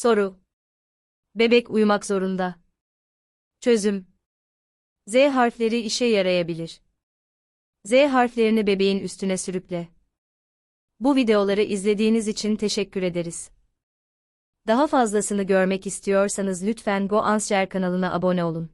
Soru. Bebek uyumak zorunda. Çözüm. Z harfleri işe yarayabilir. Z harflerini bebeğin üstüne sürükle. Bu videoları izlediğiniz için teşekkür ederiz. Daha fazlasını görmek istiyorsanız lütfen GoAnswer kanalına abone olun.